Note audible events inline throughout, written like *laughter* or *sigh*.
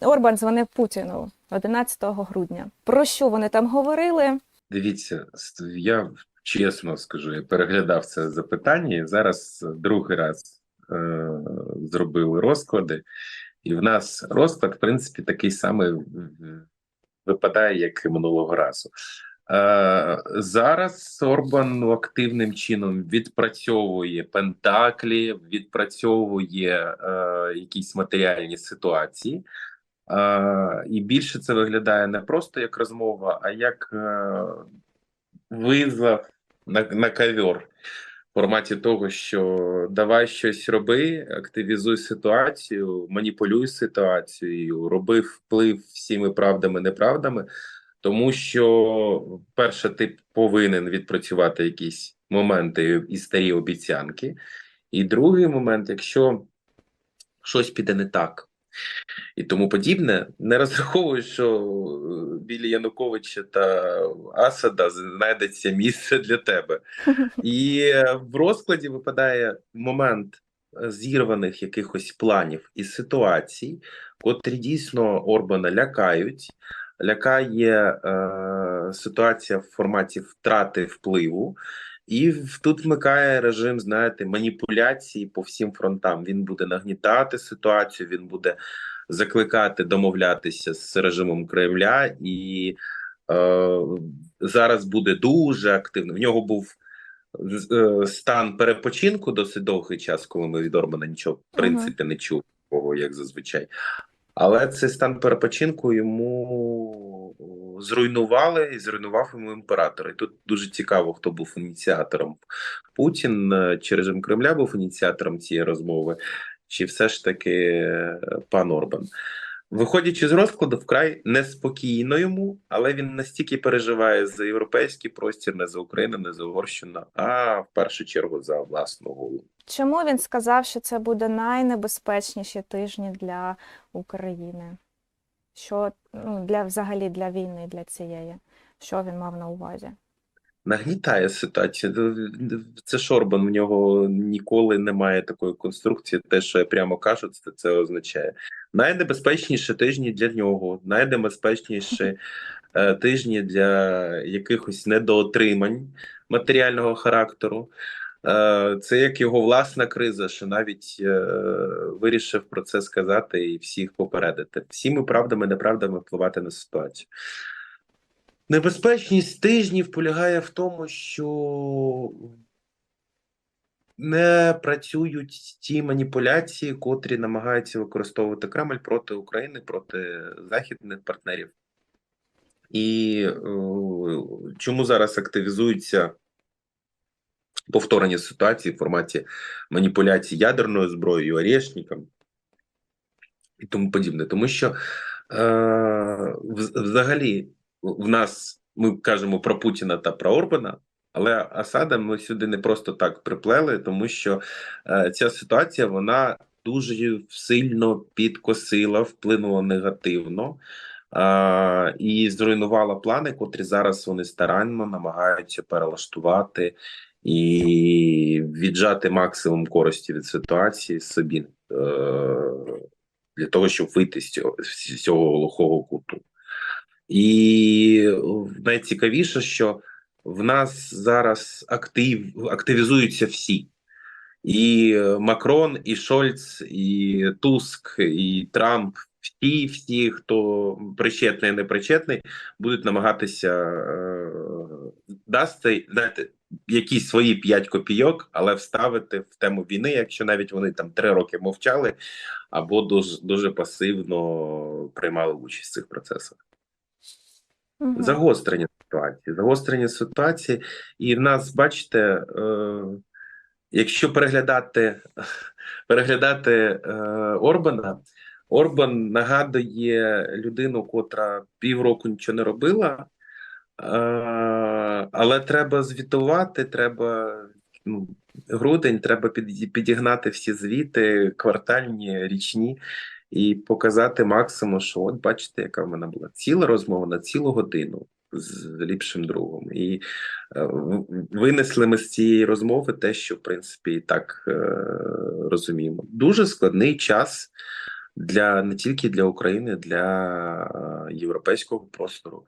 Орбан дзвонив Путіну 11 грудня. Про що вони там говорили? Дивіться, я чесно скажу, я переглядав це запитання, і зараз другий раз е, зробили розклади, і в нас розклад, в принципі, такий самий випадає, як і минулого разу. Е, зараз Орбан ну, активним чином відпрацьовує пентаклі, відпрацьовує е, якісь матеріальні ситуації. І більше це виглядає не просто як розмова, а як е, визов на, на ковер в форматі того, що давай щось роби, активізуй ситуацію, маніпулюй ситуацією, роби вплив всіми правдами, неправдами, тому що, перше, ти повинен відпрацювати якісь моменти і старі обіцянки. І другий момент, якщо щось піде не так, і тому подібне, не розраховую, що е, біля Януковича та Асада знайдеться місце для тебе. І е, в розкладі випадає момент е, зірваних якихось планів і ситуацій, котрі дійсно Орбана лякають. Лякає е, ситуація в форматі втрати впливу, і тут вмикає режим, знаєте, маніпуляції по всім фронтам. Він буде нагнітати ситуацію, він буде закликати домовлятися з режимом Кремля, і е, зараз буде дуже активно. В нього був е, стан перепочинку досить довгий час, коли ми від Орбана нічого в принципі не чув, як зазвичай. Але цей стан перепочинку йому зруйнували і зруйнував йому імператор. І тут дуже цікаво, хто був ініціатором. Путін е, чи режим Кремля був ініціатором цієї розмови, чи все ж таки е, пан Орбан. Виходячи з розкладу, вкрай неспокійно йому, але він настільки переживає за європейський простір, не за Україну, не за Угорщину, а в першу чергу за власну голову. Чому він сказав, що це буде найнебезпечніші тижні для України? Що ну, для взагалі для війни, для цієї? Що він мав на увазі? Нагнітає ситуацію. Це Шорбан, в нього ніколи немає такої конструкції. Те, що я прямо кажу, це, це означає найнебезпечніші тижні для нього, найнебезпечніші е, тижні для якихось недоотримань матеріального характеру. Е, Це як його власна криза, що навіть е, вирішив про це сказати і всіх попередити. Всіми правдами, неправдами впливати на ситуацію. Небезпечність тижнів полягає в тому, що не працюють ті маніпуляції, котрі намагаються використовувати Кремль проти України, проти західних партнерів. І е, чому зараз активізуються повторення ситуації в форматі маніпуляцій ядерною зброєю, орешником і тому подібне. Тому що е, взагалі в нас ми кажемо про Путіна та про Орбана, але Асада ми сюди не просто так приплели, тому що е, ця ситуація вона дуже сильно підкосила, вплинула негативно. е, І зруйнувала плани, котрі зараз вони старанно намагаються перелаштувати і віджати максимум користі від ситуації собі е, для того, щоб вийти з цього, з цього глухого куту. І найцікавіше, що в нас зараз актив, активізуються всі. І Макрон, і Шольц, і Туск, і Трамп, всі, всі, хто причетний, не причетний, будуть намагатися е, дасти, знаєте, якісь свої 5 копійок, але вставити в тему війни, якщо навіть вони там 3 роки мовчали, або дуже, дуже пасивно приймали участь в цих процесах. Мгм. Загострення ситуації, загострення ситуації, і в нас, бачите, е, якщо переглядати, переглядати е, Орбана, Орбан нагадує людину, котра півроку нічого не робила, але треба звітувати, треба ну, грудень, треба підігнати всі звіти, квартальні, річні, і показати максимум, що от бачите, яка в мене була ціла розмова на цілу годину з ліпшим другом. І е, винесли ми з цієї розмови те, що в принципі і так е, розуміємо. Дуже складний час, для не тільки для України, для е, європейського простору.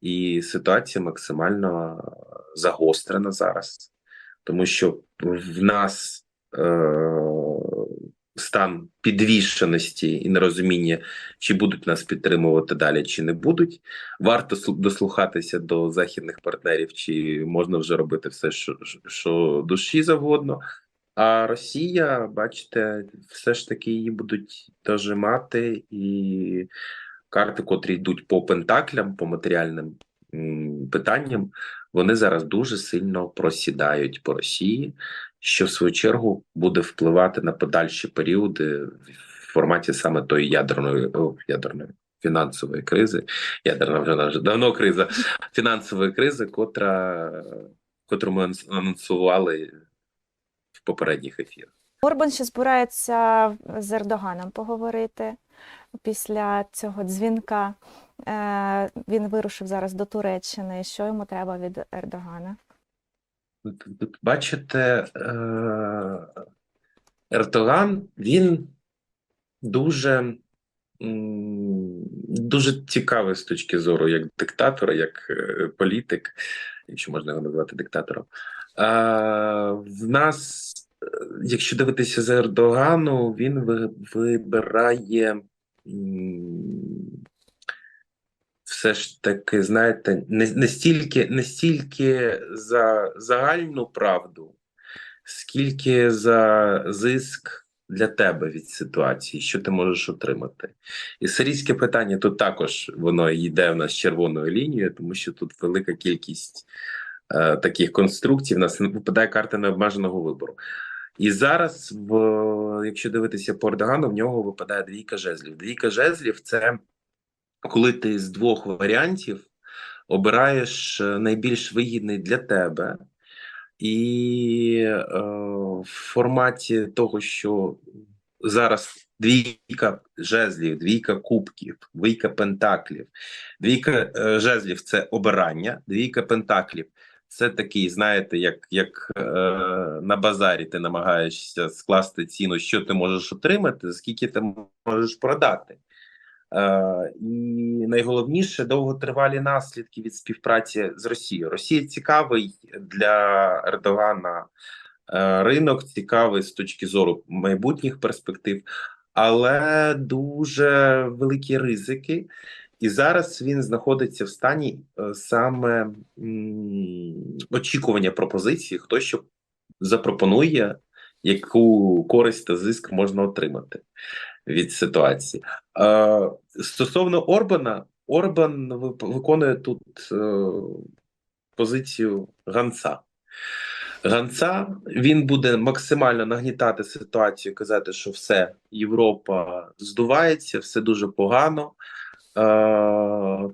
І ситуація максимально загострена зараз, тому що в нас е, стан підвішеності і нерозуміння, чи будуть нас підтримувати далі, чи не будуть. Варто слу- дослухатися до західних партнерів, чи можна вже робити все, що, що душі завгодно. А Росія, бачите, все ж таки її будуть дожимати, і карти, котрі йдуть по пентаклям, по матеріальним питанням, вони зараз дуже сильно просідають по Росії, що в свою чергу буде впливати на подальші періоди в форматі саме тої ядерної ядерної фінансової кризи. Ядерна вже наш- давно криза фінансової кризи, котра котру ми анонсували в попередніх ефірах. Орбан ще збирається з Ердоганом поговорити після цього дзвінка. Е, Він вирушив зараз до Туреччини. Що йому треба від Ердогана? Бачите, е, Ертоган він дуже, дуже цікавий з точки зору як диктатора, як е, політик, якщо можна його назвати диктатором. В нас, якщо дивитися за Ердогану, він ви- вибирає. все ж таки, знаєте, не, не стільки, не стільки за загальну правду, скільки за зиск для тебе від ситуації, що ти можеш отримати. І сирійське питання тут також воно йде в нас червоною лінією, тому що тут велика кількість е, таких конструкцій. В нас випадає карта необмеженого вибору. І зараз, в, якщо дивитися по Ердогану, в нього випадає двійка жезлів. Двійка жезлів це коли ти з двох варіантів обираєш е, найбільш вигідний для тебе, і е, в форматі того, що зараз двійка жезлів, двійка кубків, двійка пентаклів, двійка е, жезлів це обирання, двійка пентаклів. Це такий, знаєте, як, як е, на базарі ти намагаєшся скласти ціну, що ти можеш отримати, скільки ти можеш продати. Е, і найголовніше довготривалі наслідки від співпраці з Росією. Росія цікавий для Ердогана е, ринок, цікавий з точки зору майбутніх перспектив, але дуже великі ризики. І зараз він знаходиться в стані е, саме очікування пропозиції, хто що запропонує, яку користь та зиск можна отримати від ситуації. Е, стосовно Орбана, Орбан виконує тут е, позицію ганца. Ганца він буде максимально нагнітати ситуацію, казати, що все, Європа здувається, все дуже погано,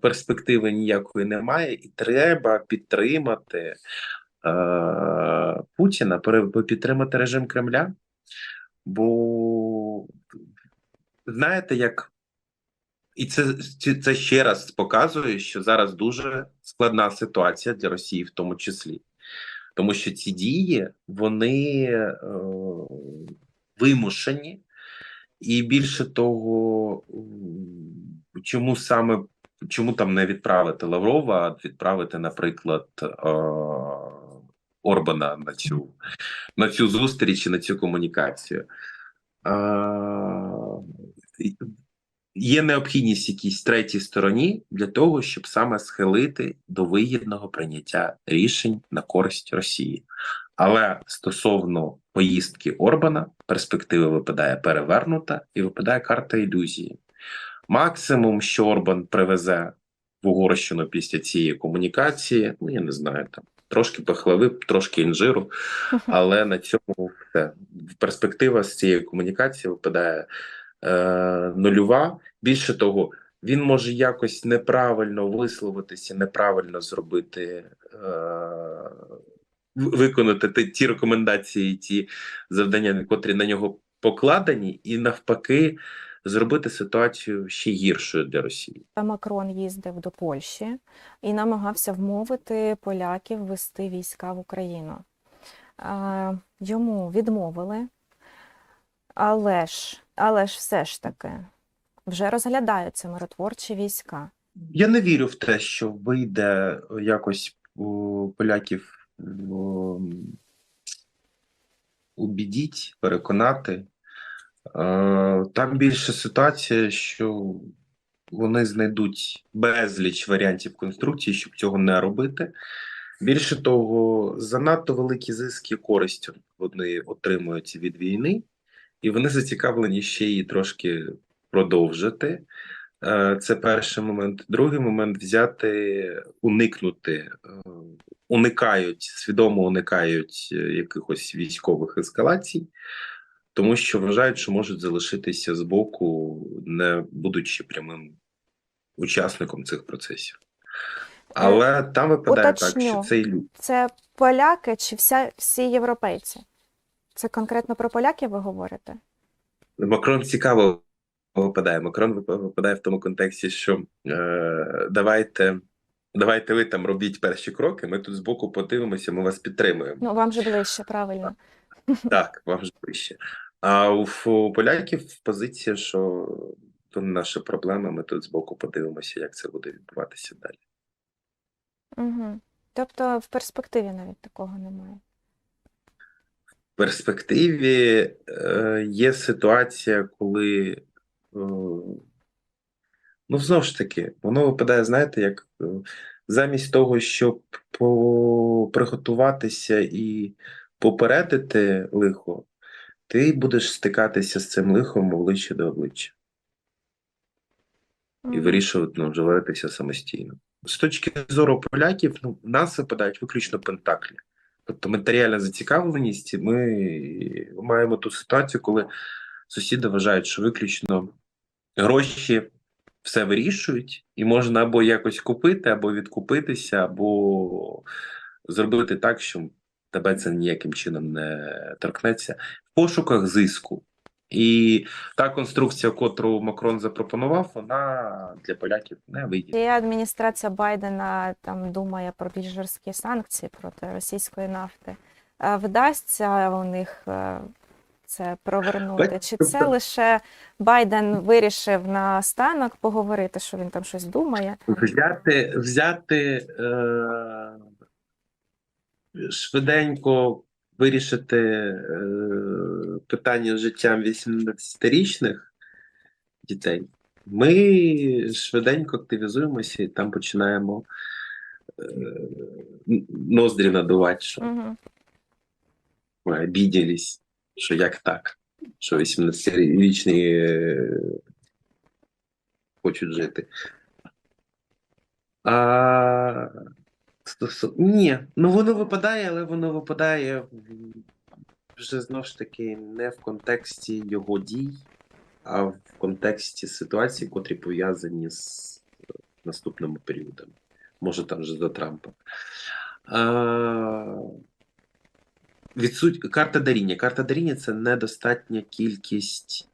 перспективи ніякої немає, і треба підтримати е, Путіна, підтримати режим Кремля. Бо знаєте, як і це, це ще раз показує, що зараз дуже складна ситуація для Росії, в тому числі, тому що ці дії вони е, вимушені, і більше того, чому саме чому там не відправити Лаврова, а відправити, наприклад, е, Орбана на цю на цю зустріч і на цю комунікацію. А, Є необхідність якійсь третій стороні для того, щоб саме схилити до вигідного прийняття рішень на користь Росії. Але стосовно поїздки Орбана, перспектива випадає перевернута і випадає карта ілюзії. Максимум, що Орбан привезе в Угорщину після цієї комунікації, ну я не знаю, там трошки пахлави, трошки інжиру, але на цьому все. Перспектива з цієї комунікації випадає е, нульова. Більше того, він може якось неправильно висловитися, неправильно зробити, е, виконати ті, ті рекомендації, ті завдання, котрі на нього покладені, і навпаки, зробити ситуацію ще гіршою для Росії. Та Макрон їздив до Польщі і намагався вмовити поляків вести війська в Україну. Йому відмовили, але ж Але ж все ж таки вже розглядаються миротворчі війська. Я не вірю в те, що вийде якось у поляків убідіть, переконати. Е, Там більше ситуація, що вони знайдуть безліч варіантів конструкції, щоб цього не робити. Більше того, занадто великі зиски і користь вони отримують від війни, і вони зацікавлені ще її трошки продовжити. Е, Це перший момент. Другий момент взяти, уникнути, е, уникають, свідомо уникають е, якихось військових ескалацій, тому що вважають, що можуть залишитися збоку, не будучи прямим учасником цих процесів. Але там випадає так, що це ілюзія. Це поляки чи вся, всі європейці? Це конкретно про поляків ви говорите? Макрон цікаво випадає. Макрон вип- випадає в тому контексті, що е, давайте, давайте ви там робіть перші кроки. Ми тут збоку подивимося, ми вас підтримуємо. Ну, вам же ближче, правильно. Так, вам ж ближче. А у, у поляків позиція, що то не наша проблема. Ми тут збоку подивимося, як це буде відбуватися далі. Угу. Тобто в перспективі навіть такого немає. В перспективі е, є ситуація, коли е, ну знову ж таки, воно випадає, знаєте, як е, замість того, щоб по- приготуватися і попередити лихо, ти будеш стикатися з цим лихом обличчя до обличчя і вирішувати ну, вживатися самостійно. З точки зору поляків, ну, в нас випадають виключно пентаклі. Тобто матеріальна зацікавленість, ми маємо ту ситуацію, коли сусіди вважають, що виключно гроші все вирішують, і можна або якось купити, або відкупитися, або зробити так, що тебе це ніяким чином не торкнеться. В пошуках зиску. І та конструкція, котру Макрон запропонував, вона для поляків не вийде. І адміністрація Байдена там думає про більш жорсткі санкції проти російської нафти. Е, Вдасться у них е, це провернути? Чи це лише Байден вирішив на станок поговорити, що він там щось думає? Взяти, взяти е, швиденько вирішити е, питання з життям 18-річних дітей. Ми швиденько активізуємося і там починаємо е, ноздрі надувати, що Угу. обіділись, що як так, що 18-річні е, хочуть жити. А, Ні, ну воно випадає, але воно випадає вже знову ж таки не в контексті його дій, а в контексті ситуації, котрі пов'язані з наступними періодами. Може, там вже до Трампа. А, відсуть... Карта даріння. Карта даріння це недостатня кількість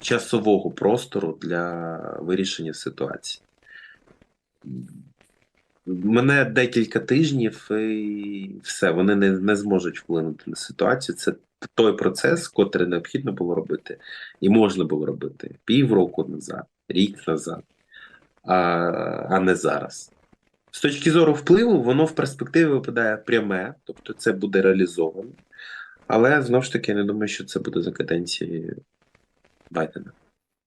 часового простору для вирішення ситуації. Мене декілька тижнів і все, вони не, не зможуть вплинути на ситуацію. Це той процес, котрий необхідно було робити, і можна було робити півроку назад, рік назад, а, а не зараз. З точки зору впливу, воно в перспективі випадає пряме, тобто це буде реалізовано. Але знову ж таки, я не думаю, що це буде за каденції Байдена.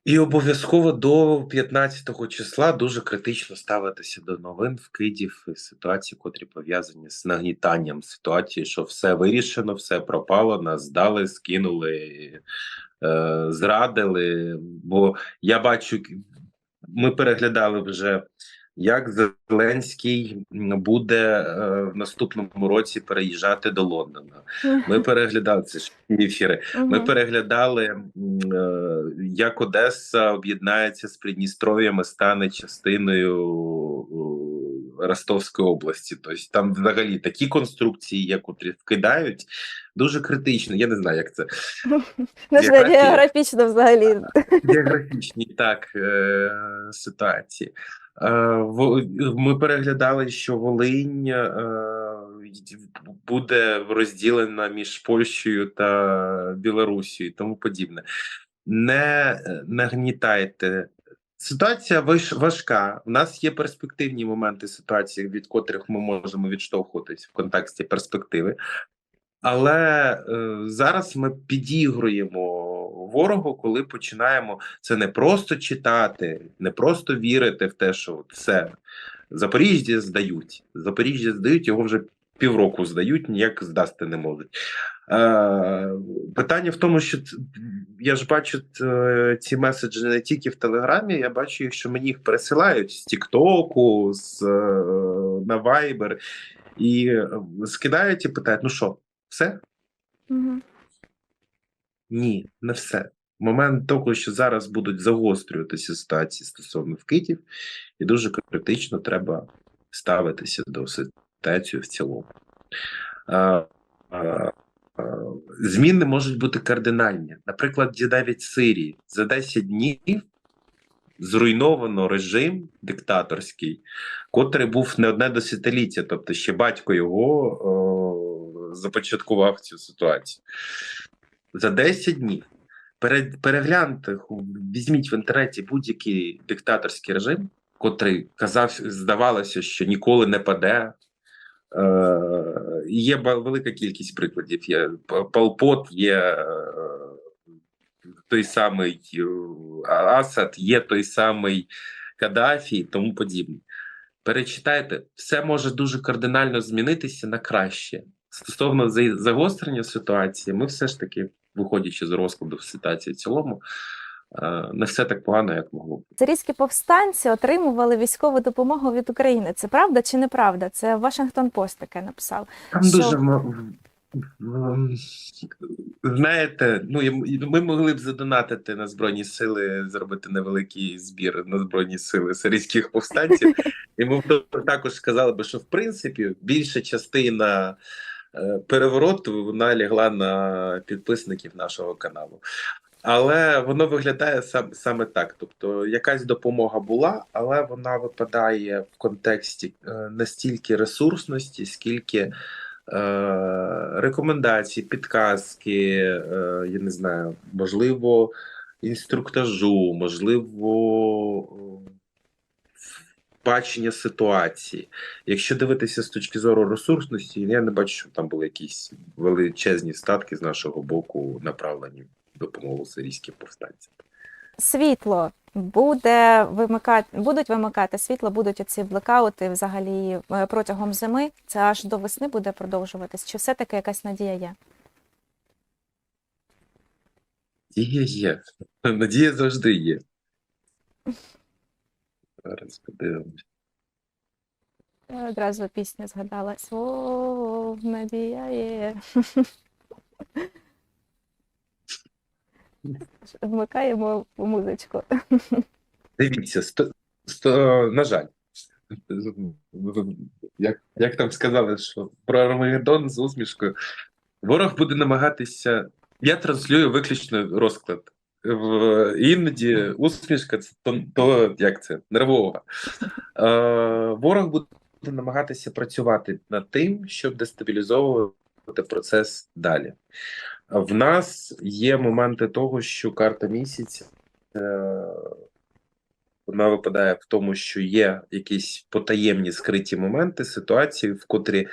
І обов'язково до 15 числа дуже критично ставитися до новин, вкидів і ситуацій, котрі пов'язані з нагнітанням ситуації, що все вирішено, все пропало, нас здали, скинули, е, зрадили. Бо я бачу, ми переглядали вже, як Зеленський буде е, в наступному році переїжджати до Лондона. Ми переглядали це ж ефіри. Ми переглядали, е, як Одеса об'єднається з Придністров'ям і стане частиною Ростовської області. Тобто там взагалі такі конструкції, як котрі вкидають, дуже критично. Я не знаю, як це Ну, географічно взагалі. географічні так е, ситуації. Е, Ми переглядали, що Волинь е, буде розділена між Польщею та Білорусією і тому подібне. Не нагнітайте. Ситуація важка. У нас є перспективні моменти ситуації, від котрих ми можемо відштовхуватись в контексті перспективи. Але е, зараз ми підігруємо ворогу, коли починаємо це не просто читати, не просто вірити в те, що все Запоріжжя здають. Запоріжжя здають, його вже півроку здають, ніяк здасти не можуть. Е, питання в тому, що я ж бачу е, ці меседжі не тільки в Телеграмі, я бачу, що мені їх пересилають з Тіктоку, з, е, на Viber, і скидають і питають: ну що, все? Угу. Ні, не все. Момент того, що зараз будуть загострюватися ситуації стосовно вкидів, і дуже критично треба ставитися до ситуації в цілому. А, а, а, зміни можуть бути кардинальні. Наприклад, навіть Сирії за 10 днів зруйновано режим диктаторський, котрий був не одне десятиліття, тобто ще батько його о, започаткував цю ситуацію. За 10 днів пере- перегляньте, візьміть в інтернеті будь-який диктаторський режим, котрий казав, здавалося, що ніколи не паде. Е, є велика кількість прикладів. Є П- Пол Пот, є е, той самий е, Асад, є той самий Каддафі і тому подібне. Перечитайте, все може дуже кардинально змінитися на краще. Стосовно загострення ситуації, ми все ж таки, виходячи з розкладу ситуації в цілому, е, не все так погано, як могло. Сирійські повстанці отримували військову допомогу від України. Це правда чи неправда? Це Вашингтон Пост таке написав. Там Що? дуже знаєте, ну ми могли б задонатити на збройні сили, зробити невеликий збір на збройні сили сирійських повстанців, *laughs* і ми б також сказали би, що в принципі більша частина е, перевороту вона лягла на підписників нашого каналу. Але воно виглядає сам, саме так. Тобто, якась допомога була, але вона випадає в контексті е, не ресурсності, скільки е, рекомендацій, підказки, е, я не знаю, можливо, інструктажу, можливо, е, бачення ситуації. Якщо дивитися з точки зору ресурсності, я не бачу, що там були якісь величезні статки з нашого боку направлені в допомогу сирійським повстанцям. Світло буде вимикати, будуть вимикати світло, будуть оці блекаути взагалі е, протягом зими. Це аж до весни буде продовжуватись. Чи все-таки якась надія є? Надія є. *laughs* Надія завжди є. Зараз подивимось. Я одразу пісня згадалась. О, надія є. *laughs* Вмикаємо музичку. Дивіться, сто, сто, на жаль, як, як там сказали, що про Армагеддон з усмішкою, ворог буде намагатися. Я транслюю виключно розклад. Іноді усмішка це то, то як це нервова. Е, ворог буде намагатися працювати над тим, щоб дестабілізовувати процес далі. В нас є моменти того, що карта місяця. Е, вона випадає в тому, що є якісь потаємні скриті моменти, ситуації, в котрі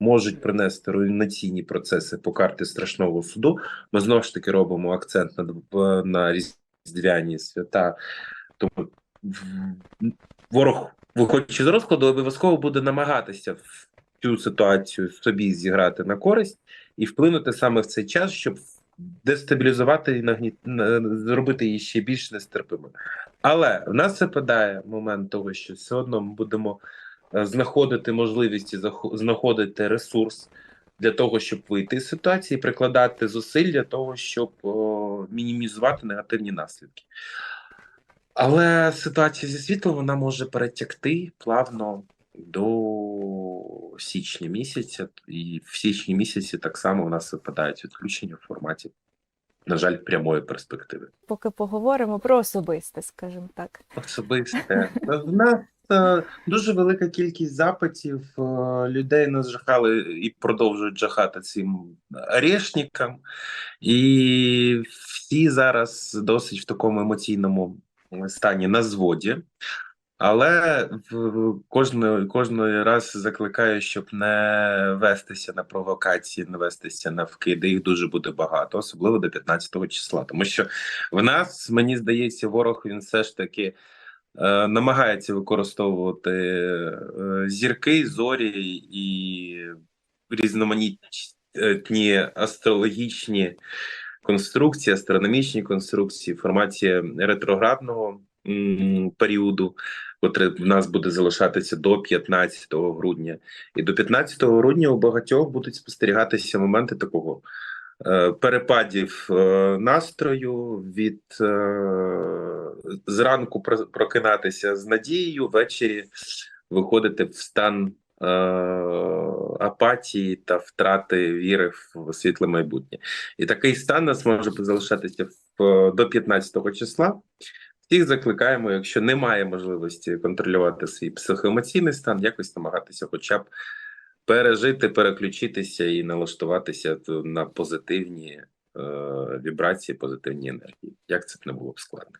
можуть принести руйнаційні процеси по карті страшного суду. Ми знову ж таки робимо акцент на, на різдвяні свята. Тому ворог, виходячи з розкладу, обов'язково буде намагатися в цю ситуацію собі зіграти на користь і вплинути саме в цей час, щоб дестабілізувати і нагні... на- зробити її ще більш нестерпимою. Але в нас випадає момент того, що все одно ми будемо е, знаходити можливість знаходити ресурс для того, щоб вийти з ситуації, прикладати зусиль для того, щоб о, мінімізувати негативні наслідки. Але ситуація зі світлом вона може перетягти плавно до січня місяця, і в січні місяці так само у нас випадають відключення в форматі, на жаль, прямої перспективи. Поки поговоримо про особисте, скажімо так. Особисте. В нас е, дуже велика кількість запитів. е, Людей нас жахали і продовжують жахати цим орешникам. І всі зараз досить в такому емоційному стані на зводі. Але в кожної кожної раз закликаю, щоб не вестися на провокації, не вестися на вкиди. Їх дуже буде багато, особливо до 15-го числа. Тому що в нас, мені здається, ворог він все ж таки е, намагається використовувати е, зірки, зорі і різноманітні астрологічні конструкції, астрономічні конструкції, формація ретроградного періоду, котре в нас буде залишатися до 15 грудня. І до 15 грудня у багатьох будуть спостерігатися моменти такого е, перепадів е, настрою від е, зранку прокинатися з надією, ввечері виходити в стан е, апатії та втрати віри в світле майбутнє. І такий стан нас може залишатися до 15 числа. Всіх закликаємо, якщо немає можливості контролювати свій психоемоційний стан, якось намагатися, хоча б пережити, переключитися і налаштуватися на позитивні е, вібрації, позитивні енергії. Як це б не було б складно.